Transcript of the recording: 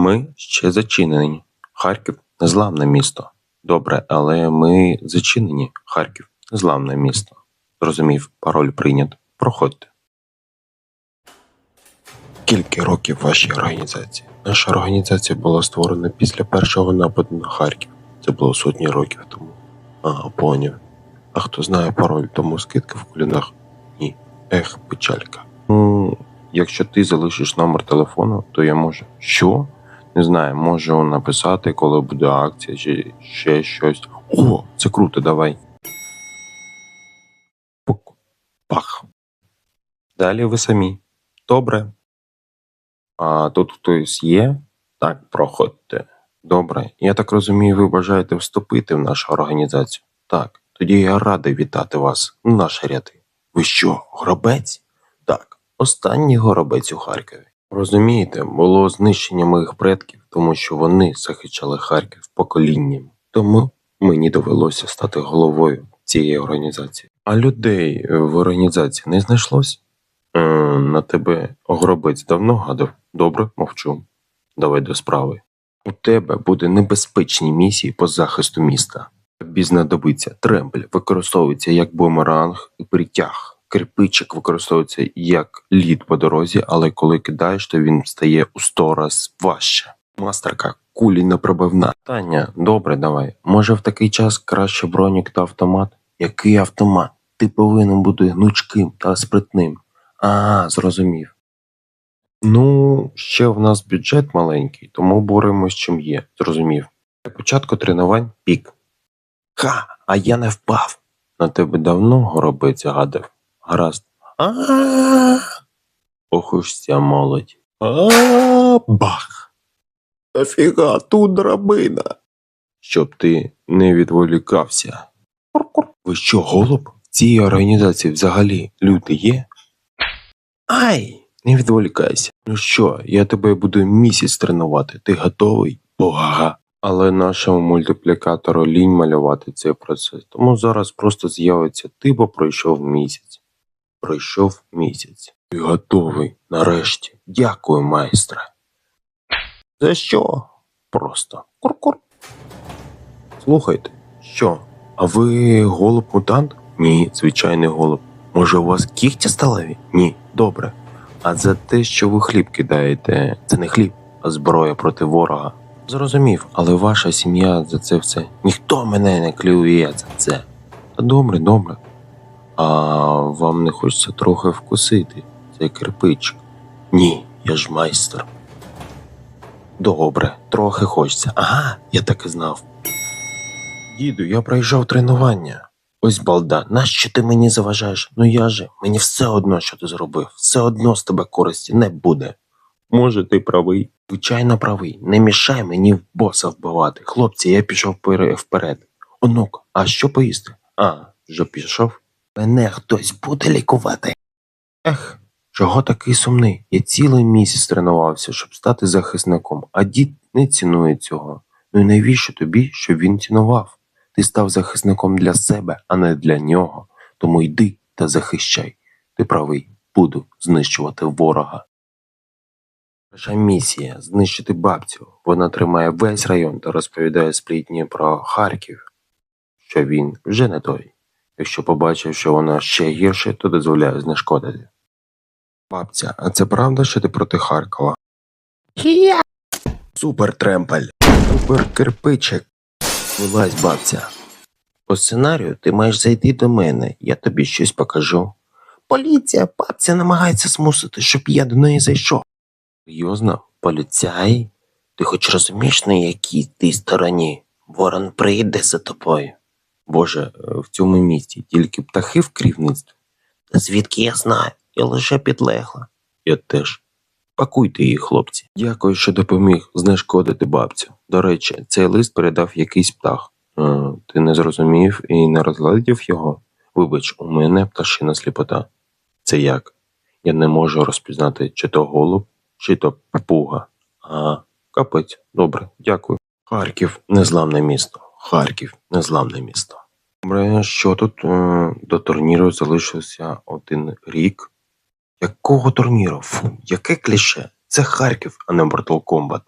Ми ще зачинені. Харків незламне місто. Добре, але ми зачинені. Харків незламне місто. Зрозумів, пароль прийнят. Проходьте. Скільки років вашій організації? Наша організація була створена після першого нападу на Харків. Це було сотні років тому. А, поняв. А хто знає пароль, тому скидка в кулінах? Ні. Ех, печалька. Ну, якщо ти залишиш номер телефону, то я можу. Що? Не знаю, можу написати, коли буде акція, чи ще щось. О, це круто, давай. Пах. Далі ви самі. Добре. А тут хтось є? Так, проходьте. Добре. Я так розумію, ви бажаєте вступити в нашу організацію? Так. Тоді я радий вітати вас наші ряди. Ви що, горобець? Так, останній горобець у Харкові. Розумієте, було знищення моїх предків, тому що вони захищали Харків поколінням. Тому мені довелося стати головою цієї організації. А людей в організації не знайшлось? Е, на тебе горобець давно гадав? Добре, мовчу. Давай до справи. У тебе буде небезпечні місії по захисту міста. Тобі знадобиться трембель, використовується як бумеранг і притяг. Кирпичик використовується як лід по дорозі, але коли кидаєш, то він стає у сто раз важче. Мастерка, кулі непробивна. Таня, добре, давай. Може в такий час краще бронік та автомат? Який автомат? Ти повинен бути гнучким та спритним. А, зрозумів. Ну, ще в нас бюджет маленький, тому боремось чим є, зрозумів. Для початку тренувань пік. Ха, а я не впав. На тебе давно горобець гадав. Гаразд. А. Ох ця молодь. А. Бах. Нафіга тут драбина. Щоб ти не відволікався. Ви що, голуб? В цій організації взагалі люди є? Ай! Не відволікайся. Ну що, я тебе буду місяць тренувати. Ти готовий? Ога. Але нашому мультиплікатору лінь малювати цей процес, тому зараз просто з'явиться ти, бо пройшов місяць. Пройшов місяць. Ти готовий, нарешті. Дякую, майстре. За що? Просто кур-кур. Слухайте, що? А ви голуб мутант? Ні, звичайний голуб. Може, у вас кігті сталеві? Ні, добре. А за те, що ви хліб кидаєте, це не хліб, а зброя проти ворога. Зрозумів, але ваша сім'я за це все. Ніхто мене не клює за це. Добре, добре. А вам не хочеться трохи вкусити цей кирпич? Ні, я ж майстер. Добре, трохи хочеться. Ага, я так і знав. Діду, я пройшов тренування. Ось балда, нащо ти мені заважаєш? Ну я же, мені все одно, що ти зробив, все одно з тебе користі не буде. Може, ти правий? Звичайно, правий. Не мішай мені в боса вбивати. Хлопці, я пішов вперед. Онук, а що поїсти? А, вже пішов? Мене хтось буде лікувати. Ех, чого такий сумний? Я цілий місяць тренувався, щоб стати захисником, а дід не цінує цього. Ну і навіщо тобі, щоб він цінував? Ти став захисником для себе, а не для нього. Тому йди та захищай. Ти правий, буду знищувати ворога. Наша місія знищити бабцю. Вона тримає весь район та розповідає сплітні про Харків, що він вже не той. Якщо побачив, що вона ще гірше, то дозволяє знешкодити. Бабця, а це правда, що ти проти Харкова? Супер тремпель. Супер кирпичик. Вилазь, бабця. По сценарію ти маєш зайти до мене, я тобі щось покажу. Поліція, бабця намагається змусити, щоб я до неї зайшов. Серйозно? Поліцай? Ти хоч розумієш, на якій ти стороні? Ворон прийде за тобою. Боже, в цьому місті тільки птахи в керівництві. Звідки я знаю? Я лише підлегла. Я теж. Пакуйте її, хлопці. Дякую, що допоміг знешкодити бабцю. До речі, цей лист передав якийсь птах. Е, ти не зрозумів і не розглядів його? Вибач, у мене пташина сліпота. Це як? Я не можу розпізнати, чи то голуб, чи то папуга. А, капець, добре, дякую. Харків незламне місто. Харків незламне місто. Добре, що тут е, до турніру залишився один рік. Якого турніру? Фу, яке кліше? Це Харків, а не Mortal Kombat.